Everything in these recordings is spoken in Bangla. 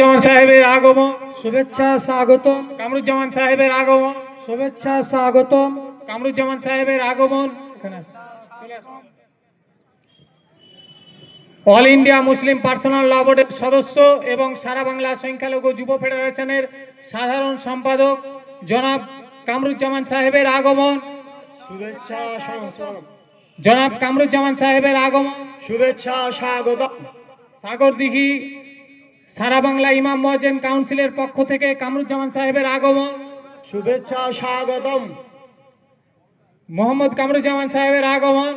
কামরুজ্জামান সাহেবের আগমন। শুভেচ্ছা স্বাগতম। কামরুজ্জামান সাহেবের আগমন। শুভেচ্ছা স্বাগতম। কামরুজ্জামান সাহেবের আগমন। All India Muslim Personal Law বোর্ডের সদস্য এবং সারা বাংলা সংখ্যালঘু যুব ফেডারেশনের সাধারণ সম্পাদক জনাব কামরুজ্জামান সাহেবের আগমন। শুভেচ্ছা জনাব কামরুজ্জামান সাহেবের আগমন। শুভেচ্ছা স্বাগতম। সাগর দিঘি সারা বাংলা ইমাম মহাজেন কাউন্সিলের পক্ষ থেকে কামরুজ্জামান সাহেবের আগমন। শুভেচ্ছা স্বাগতম। মোহাম্মদ কামরুজ্জামান সাহেবের আগমন।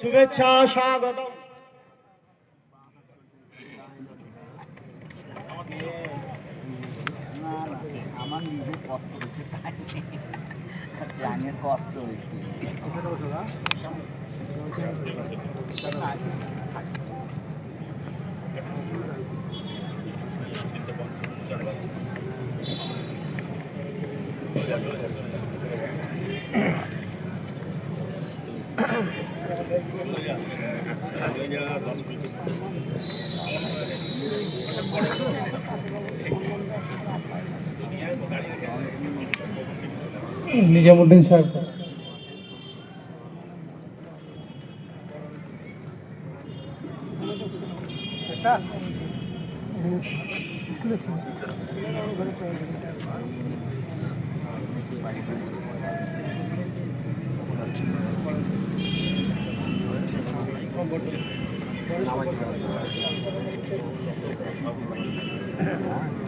শুভেচ্ছা স্বাগতম। আমার কষ্ট হচ্ছে জানের কষ্ট হচ্ছে নিজামুদ্দিন সাহেব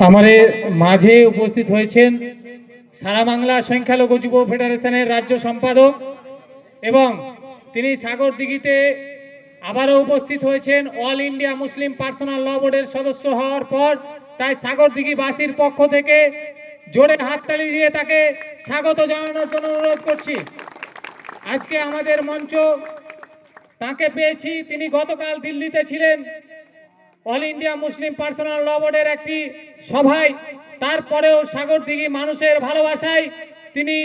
আমাদের মাঝে উপস্থিত হয়েছেন সারা বাংলা সংখ্যালঘু যুব ফেডারেশনের রাজ্য সম্পাদক এবং তিনি সাগর দিঘিতে আবারও উপস্থিত হয়েছেন All India Muslim Personal Law বোর্ডের সদস্য হওয়ার পর তাই সাগর দিঘিবাসীর পক্ষ থেকে জোরে হাততালি দিয়ে তাকে স্বাগত জানানোর জন্য অনুরোধ করছি। আজকে আমাদের মঞ্চ তাকে পেয়েছি। তিনি গতকাল দিল্লিতে ছিলেন। All India Muslim Personal Law বোর্ডের একটি সভায়। তারপরেও সাগর দিঘি মানুষের ভালোবাসায় তিনি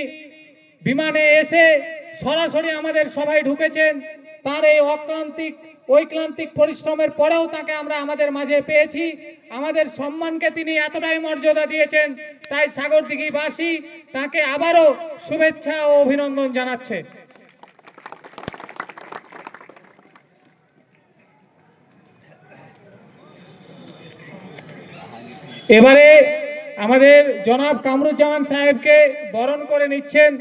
বিমানে এসে সরাসরি আমাদের সভায় ঢুকেছেন। তার এই অক্লান্তিক, ঐক্লান্তিক পরিশ্রমের পরেও তাকে আমরা আমাদের মাঝে পেয়েছি। আমাদের সম্মানকে তিনি এতটাই মর্যাদা দিয়েছেন তাই সাগর দিঘিবাসী তাকে আবারও শুভেচ্ছা ও অভিনন্দন জানাচ্ছে। এবারে আমাদের জনাব কামরুজ্জামান সাহেবকে বরণ করে নিচ্ছেন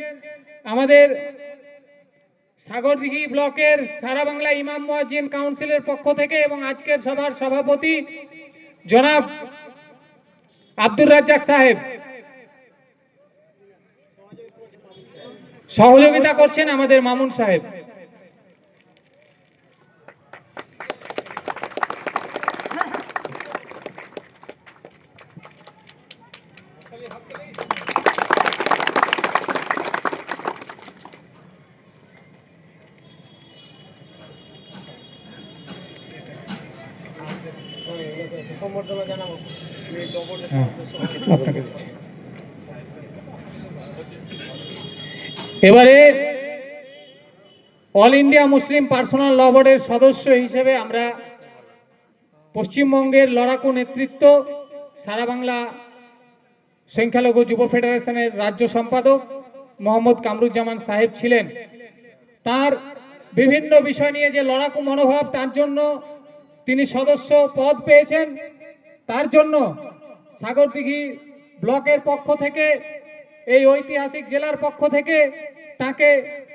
আমাদের সাগরদিঘি ব্লকের সারা বাংলা ইমাম মুয়াজ্জিন কাউন্সিলের পক্ষ থেকে এবং আজকের সভার সভাপতি জনাব আব্দুর রাজ্জাক সাহেব। সহযোগিতা করছেন আমাদের মামুন সাহেব হ্যাঁ, আপনাকে দিচ্ছি। এবারে All India Muslim Personal Law বোর্ডের সদস্য হিসেবে আমরা পশ্চিমবঙ্গের লড়াকু নেতৃত্ব সারা বাংলা সংখ্যালঘু যুব ফেডারেশনের রাজ্য সম্পাদক মোহাম্মদ কামরুজ্জামান সাহেব ছিলেন। তার বিভিন্ন বিষয় নিয়ে যে লড়াকু মনোভাব, তার জন্য তিনি সদস্য পদ পেয়েছেন। তার জন্য সাগরদিঘি ব্লকের পক্ষ থেকে, এই ঐতিহাসিক জেলার পক্ষ থেকে তাকে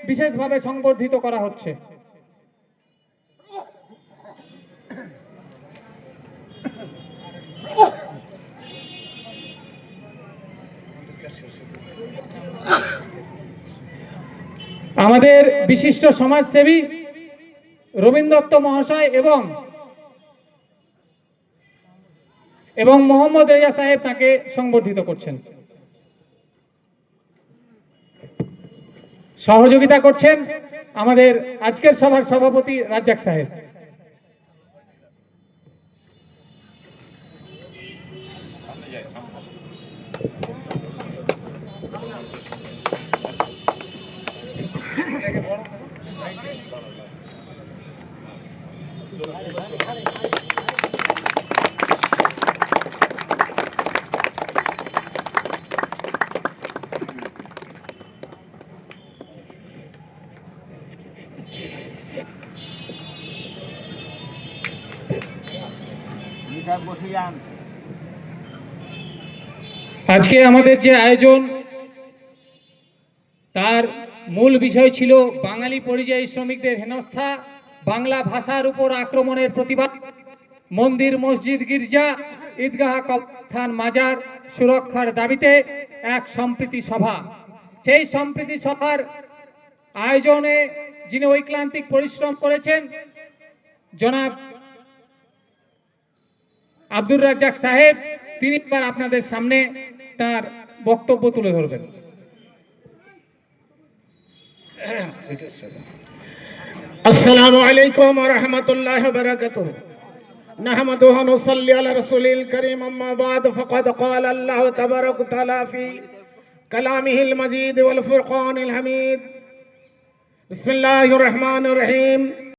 বিশেষভাবে সংবর্ধিত করা হচ্ছে। আমাদের বিশিষ্ট সমাজসেবী রবীন্দ্র দত্ত মহাশয় এবং এবং মোহাম্মদ রেজা সাহেব তাকে সংবর্ধিত করছেন। সহযোগিতা করছেন আমাদের আজকের সভার সভাপতি রাজ্জাক সাহেব Thank you. আজকে আমাদের যে আয়োজন, তার মূল বিষয় ছিল বাঙালি পরিযায়ী শ্রমিকদের হেনস্থা, বাংলা ভাষার উপর আক্রমণের প্রতিবাদ, মন্দির, মসজিদ, গির্জা, ঈদগাহ, কবরস্থান, মাজার সুরক্ষার দাবিতে এক সম্প্রীতি সভা। সেই সম্প্রীতি সভার আয়োজনে যিনি ঐক্লান্তিক পরিশ্রম করেছেন, জনাব আব্দুর রাজ্জাক সাহেব তিনি এবার আপনাদের সামনে তার বক্তব্য তুলে ধরবেন السلام عليكم ورحمة الله وبركاته نحمده ونصلي على رسول الكريم أما بعد فقد قال الله تبارك وتعالى في كلامه المجيد والفرقان الحميد بسم الله الرحمن الرحيم